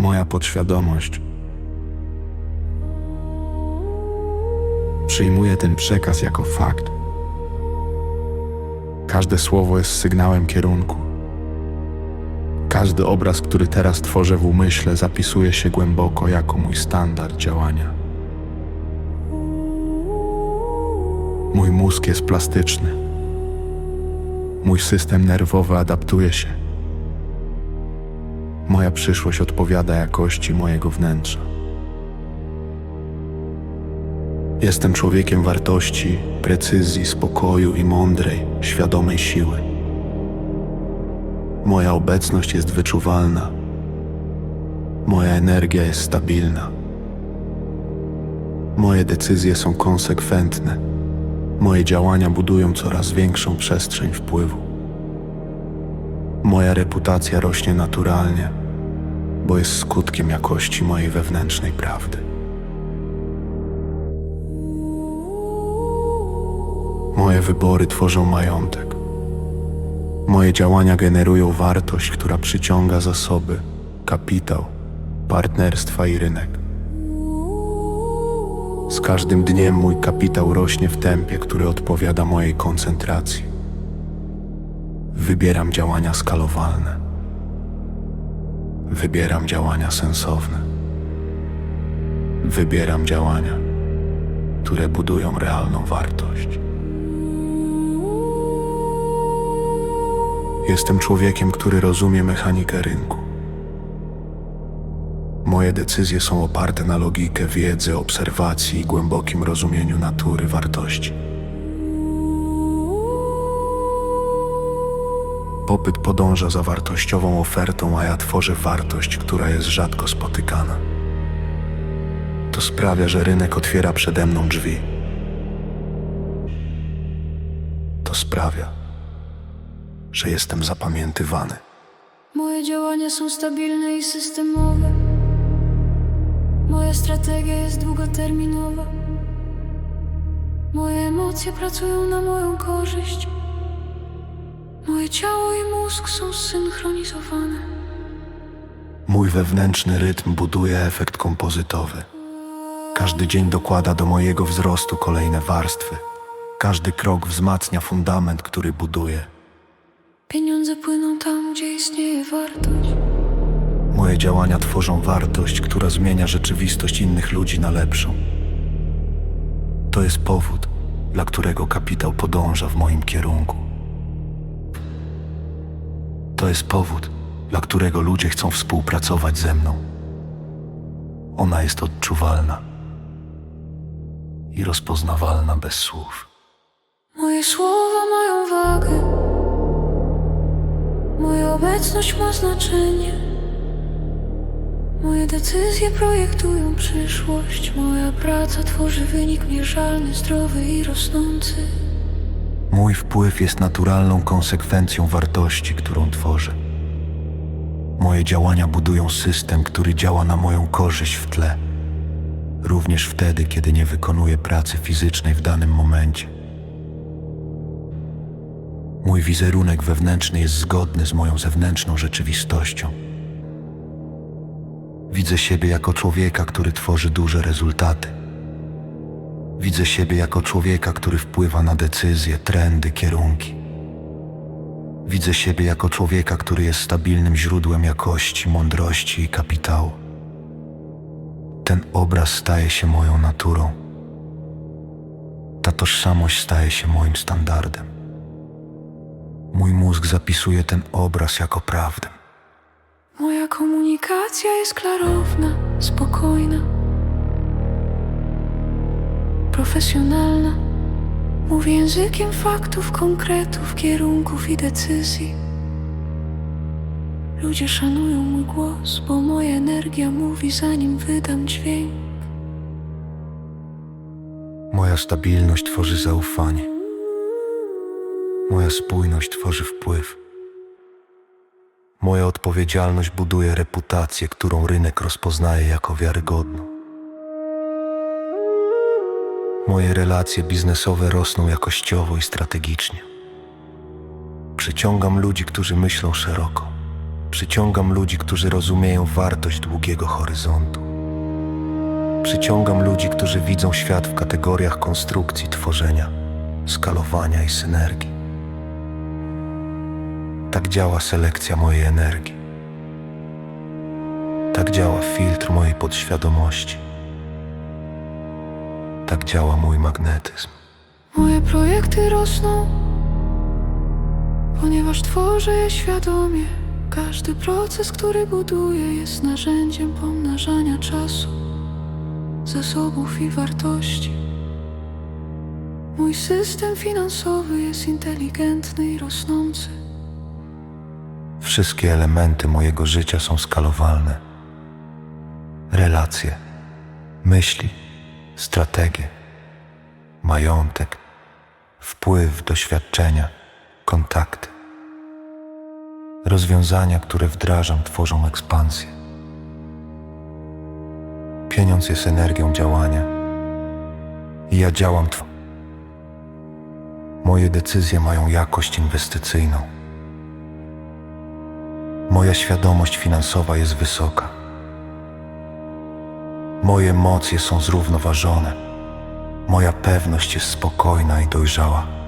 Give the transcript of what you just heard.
Moja podświadomość przyjmuje ten przekaz jako fakt. Każde słowo jest sygnałem kierunku. Każdy obraz, który teraz tworzę w umyśle, zapisuje się głęboko jako mój standard działania. Mój mózg jest plastyczny. Mój system nerwowy adaptuje się. Moja przyszłość odpowiada jakości mojego wnętrza. Jestem człowiekiem wartości, precyzji, spokoju i mądrej, świadomej siły. Moja obecność jest wyczuwalna. Moja energia jest stabilna. Moje decyzje są konsekwentne. Moje działania budują coraz większą przestrzeń wpływu. Moja reputacja rośnie naturalnie, bo jest skutkiem jakości mojej wewnętrznej prawdy. Moje wybory tworzą majątek. Moje działania generują wartość, która przyciąga zasoby, kapitał, partnerstwa i rynek. Z każdym dniem mój kapitał rośnie w tempie, który odpowiada mojej koncentracji. Wybieram działania skalowalne. Wybieram działania sensowne. Wybieram działania, które budują realną wartość. Jestem człowiekiem, który rozumie mechanikę rynku. Moje decyzje są oparte na logikę, wiedzy, obserwacji i głębokim rozumieniu natury wartości. Popyt podąża za wartościową ofertą, a ja tworzę wartość, która jest rzadko spotykana. To sprawia, że rynek otwiera przede mną drzwi. To sprawia, że jestem zapamiętywany. Moje działania są stabilne i systemowe. Moja strategia jest długoterminowa. Moje emocje pracują na moją korzyść. Ciało i mózg są zsynchronizowane. Mój wewnętrzny rytm buduje efekt kompozytowy. Każdy dzień dokłada do mojego wzrostu kolejne warstwy. Każdy krok wzmacnia fundament, który buduję. Pieniądze płyną tam, gdzie istnieje wartość. Moje działania tworzą wartość, która zmienia rzeczywistość innych ludzi na lepszą. To jest powód, dla którego kapitał podąża w moim kierunku. To jest powód, dla którego ludzie chcą współpracować ze mną. Ona jest odczuwalna i rozpoznawalna bez słów. Moje słowa mają wagę. Moja obecność ma znaczenie. Moje decyzje projektują przyszłość. Moja praca tworzy wynik mierzalny, zdrowy i rosnący. Mój wpływ jest naturalną konsekwencją wartości, którą tworzę. Moje działania budują system, który działa na moją korzyść w tle, również wtedy, kiedy nie wykonuję pracy fizycznej w danym momencie. Mój wizerunek wewnętrzny jest zgodny z moją zewnętrzną rzeczywistością. Widzę siebie jako człowieka, który tworzy duże rezultaty. Widzę siebie jako człowieka, który wpływa na decyzje, trendy, kierunki. Widzę siebie jako człowieka, który jest stabilnym źródłem jakości, mądrości i kapitału. Ten obraz staje się moją naturą. Ta tożsamość staje się moim standardem. Mój mózg zapisuje ten obraz jako prawdę. Moja komunikacja jest klarowna, spokojna, profesjonalna. Mówię językiem faktów, konkretów, kierunków i decyzji. Ludzie szanują mój głos, bo moja energia mówi, zanim wydam dźwięk. Moja stabilność tworzy zaufanie. Moja spójność tworzy wpływ. Moja odpowiedzialność buduje reputację, którą rynek rozpoznaje jako wiarygodną. Moje relacje biznesowe rosną jakościowo i strategicznie. Przyciągam ludzi, którzy myślą szeroko. Przyciągam ludzi, którzy rozumieją wartość długiego horyzontu. Przyciągam ludzi, którzy widzą świat w kategoriach konstrukcji, tworzenia, skalowania i synergii. Tak działa selekcja mojej energii. Tak działa filtr mojej podświadomości. Tak działa mój magnetyzm. Moje projekty rosną, ponieważ tworzę je świadomie. Każdy proces, który buduję, jest narzędziem pomnażania czasu, zasobów i wartości. Mój system finansowy jest inteligentny i rosnący. Wszystkie elementy mojego życia są skalowalne. Relacje, myśli, strategie, majątek, wpływ, doświadczenia, kontakty. Rozwiązania, które wdrażam, tworzą ekspansję. Pieniądz jest energią działania i ja działam. Tw- Moje decyzje mają jakość inwestycyjną. Moja świadomość finansowa jest wysoka. Moje emocje są zrównoważone. Moja pewność jest spokojna i dojrzała.